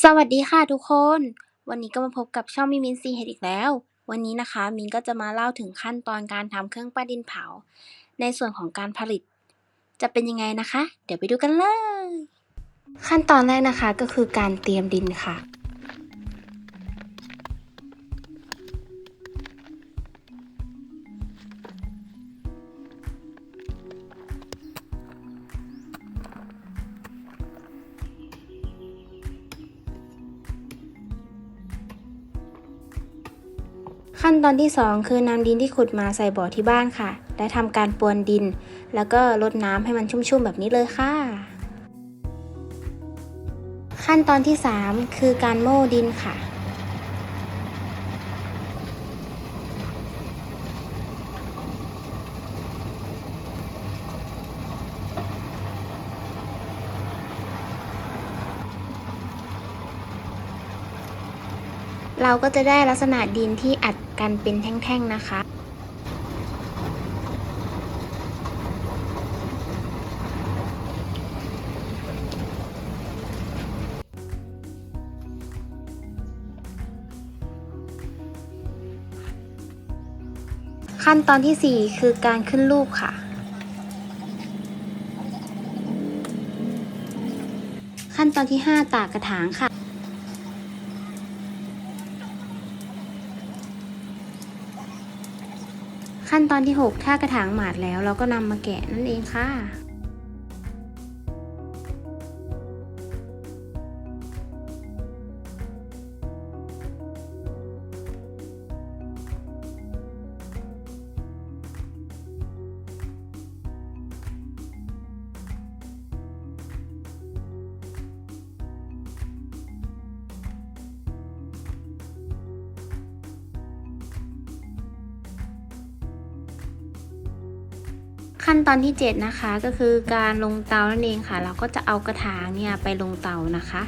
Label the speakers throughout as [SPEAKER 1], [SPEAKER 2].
[SPEAKER 1] สวัสดีค่ะทุกคน วันนี้ก็มาพบกับช่องมิมินซีเฮดอีกแล้ว วันนี้นะคะมินก็จะมาเล่าถึงขั้นตอนการทำเครื่องปั้นดินเผา ในส่วนของการผลิต จะเป็นยังไงนะคะ เดี๋ยวไปดูกันเลย ขั้นตอนแรกนะคะก็คือการเตรียมดินค่ะ ขั้นตอนที่ 2 คือนำดินที่ขุดมาใส่บ่อที่บ้านค่ะ และทำการปวนดิน แล้วก็รดน้ำให้มันชุ่มๆแบบนี้เลยค่ะ ขั้นตอนที่ 3 คือการโม่ดินค่ะ เราก็จะได้ลักษณะดินที่อัดกันเป็นแท่งๆนะคะ ขั้นตอนที่ 4 คือการขึ้นรูปค่ะขั้นตอนที่ 5 ตากกระถางค่ะ ขั้นตอนที่ 6 ถ้ากระถางหมาดแล้ว เราก็นำมาแกะนั่นเองค่ะ ขั้นตอนที่ 7 นะคะก็คือการลงเตานั่นเองค่ะ เราก็จะเอากระถางเนี่ยไปลงเตานะคะ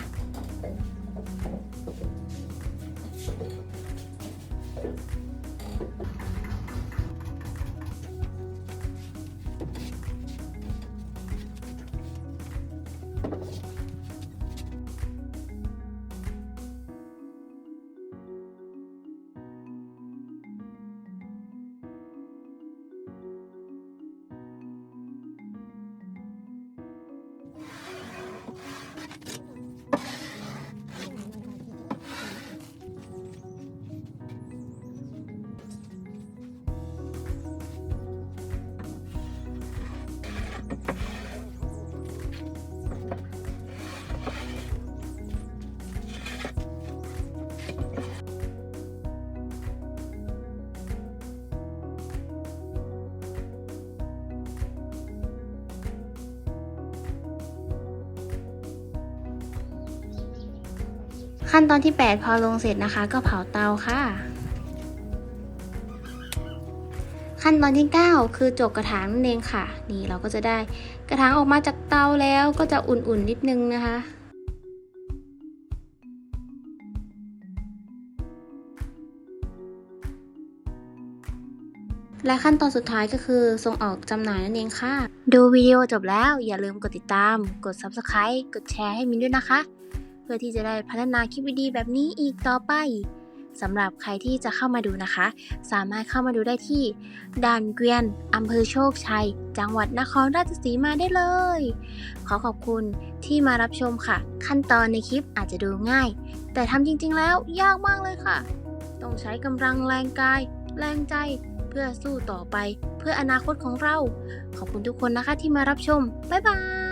[SPEAKER 1] ขั้นตอนที่ 8 พอลงเสร็จนะคะ ก็เผาเตาค่ะ ขั้นตอนที่ 9 คือจกกระถางนั่นเองค่ะ นี่เราก็จะได้กระถางออกมาจากเตาแล้วก็จะอุ่นๆนิดนึงนะคะและขั้นตอนสุดท้ายก็คือส่งออกจำหน่ายนั่นเองค่ะ ดูวิดีโอจบแล้วอย่าลืมกดติดตาม กด Subscribe กดแชร์ให้มินด้วยนะคะ เพื่อที่จะได้พัฒนาคลิปวิดีแบบนี้อีกต่อไปสำหรับใครที่จะเข้ามาดูนะคะ สามารถเข้ามาดูได้ที่ด่านเกวียนอำเภอโชคชัย จังหวัดนครราชสีมาได้เลย ขอขอบคุณที่มารับชมค่ะ ขั้นตอนในคลิปอาจจะดูง่าย แต่ทำจริงๆแล้วยากมากเลยค่ะ ต้องใช้กำลังแรงกาย แรงใจ เพื่อสู้ต่อไป เพื่ออนาคตของเรา ขอบคุณทุกคนนะคะที่มารับชม บ๊ายบาย